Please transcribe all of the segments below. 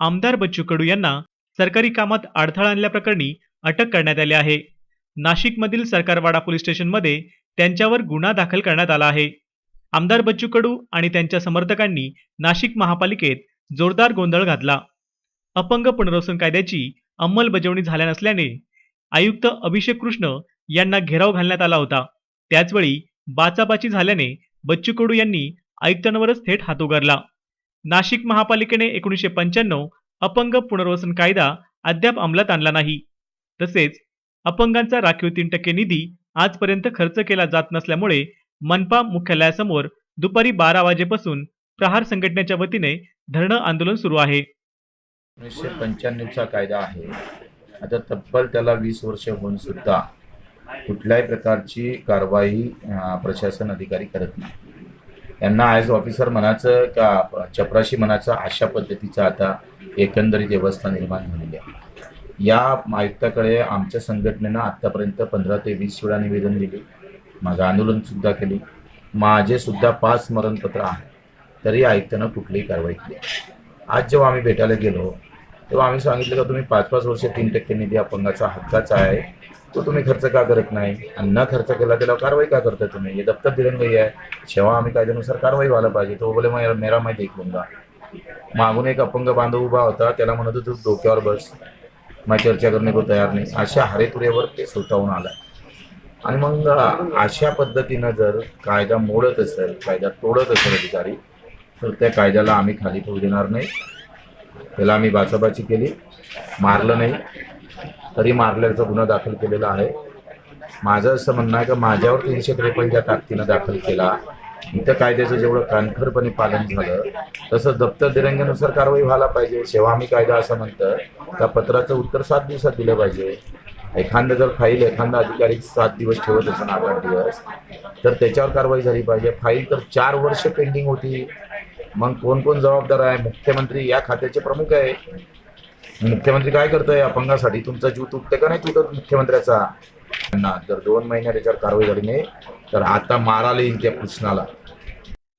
आमदार बच्चू कडू यांना सरकारी कामात अडथळा आणल्याप्रकरणी अटक करण्यात आली आहे. नाशिकमधील सरकारवाडा पोलीस स्टेशनमध्ये त्यांच्यावर गुन्हा दाखल करण्यात आला आहे. आमदार बच्चू कडू आणि त्यांच्या समर्थकांनी नाशिक महापालिकेत जोरदार गोंधळ घातला. अपंग पुनर्वसन कायद्याची अंमलबजावणी झाल्या नसल्याने आयुक्त अभिषेक कृष्ण यांना घेराव घालण्यात आला होता. त्याचवेळी बाचाबाची झाल्याने बच्चू कडू यांनी आयुक्तांवरच थेट हात उगारला. नाशिक महापालिकेने एकोणीसशे पंच्याण्णव अपंग पुनर्वसन कायदा अद्याप अंमलात आणला नाही. तसेच अपंगांचा राखीव तीन टक्के निधी आजपर्यंत खर्च केला जात नसल्यामुळे मनपा मुख्यालयासमोर दुपारी बारा वाजेपासून प्रहार संघटनेच्या वतीने धरणं आंदोलन सुरू आहे. एकोणीसशे पंच्याण्णवचा कायदा आहे. आता तब्बल त्याला वीस वर्ष होऊन सुद्धा कुठल्याही प्रकारची कारवाई प्रशासन अधिकारी करत नाही. यांना ॲज ऑफिसर म्हणायचं का चपराशी म्हणायचं अशा पद्धतीचं आता एकंदरीत व्यवस्था निर्माण झालेली आहे. या आयुक्ताकडे आमच्या संघटनेनं आत्तापर्यंत पंधरा ते वीस वेळा निवेदन दिले. माझं आंदोलनसुद्धा केली केले. माझे सुद्धा पाच स्मरणपत्र आहे तरी आयुक्तानं कुठलीही कारवाई केली आज जेव्हा आम्ही भेटायला गेलो तेव्हा आम्ही सांगितलं का तुम्ही पाच पाच वर्ष तीन टक्के निधी अपंगाचा हक्काचा आहे. तो तुम्ही खर्च का करत नाही? आणि न खर्च केला त्याला कारवाई का करताय तुम्ही? हे दप्तर दिरंगाई आहे. जेव्हा आम्ही कायद्यानुसार कारवाई व्हायला पाहिजे. तो बोले मग मेरा मैं देखूंगा मागून एक अपंग बांधव उभा होता. त्याला म्हणत होतो डोक्यावर बस. मग चर्चा करणे को तयार नाही. अशा हरेतुरेवर ते स्वतःहून आलाय आणि मग अशा पद्धतीनं जर कायदा मोडत असेल कायदा तोडत असेल अधिकारी तर त्या कायद्याला आम्ही खाली ठेवू देणार नाही. त्याला आम्ही बाचाबाची केली. मारलं नाही. तरी मारल्याचा गुन्हा दाखल केलेला आहे. माझं असं म्हणणं आहे का माझ्यावर तीनशे त्रेपन्नच्या ताकदीनं दाखल केला. इथं कायद्याचं जेवढं कानखरपणे पालन झालं तसं दप्तर दिरंगेनुसार कारवाई व्हायला पाहिजे. जेव्हा आम्ही कायदा असं म्हणतं त्या पत्राचं उत्तर सात दिवसात दिलं पाहिजे. एखादं जर फाईल एखादा अधिकारी सात दिवस ठेवत असेल आठ आठ दिवस तर त्याच्यावर कारवाई झाली पाहिजे. फाईल तर चार वर्ष पेंडिंग होती. मग कोण कोण जबाबदार आहे? मुख्यमंत्री या खात्याचे प्रमुख आहे. मुख्यमंत्री काय करतोय? अपंगासाठी तुमचा जीव तुटते का नाही तुटत मुख्यमंत्र्याचा? त्यांना जर दोन महिन्यात त्याच्यावर कारवाई झाली नाही तर आता मारायला येईल त्या कृष्णाला.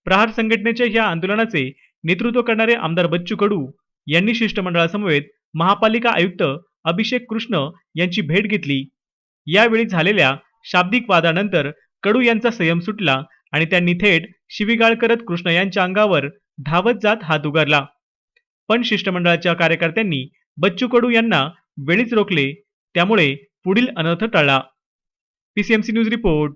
प्रहार संघटनेच्या या आंदोलनाचे नेतृत्व करणारे आमदार बच्चू कडू यांनी शिष्टमंडळासमवेत महापालिका आयुक्त अभिषेक कृष्ण यांची भेट घेतली. यावेळी झालेल्या शाब्दिक वादानंतर कडू यांचा संयम सुटला आणि त्यांनी थेट शिवीगाळ करत कृष्ण यांच्या अंगावर धावत जात हात उगारला. पण शिष्टमंडळाच्या कार्यकर्त्यांनी बच्चू कडू यांना वेळीच रोखले. त्यामुळे पुढील अनर्थ टळला. PCMC news report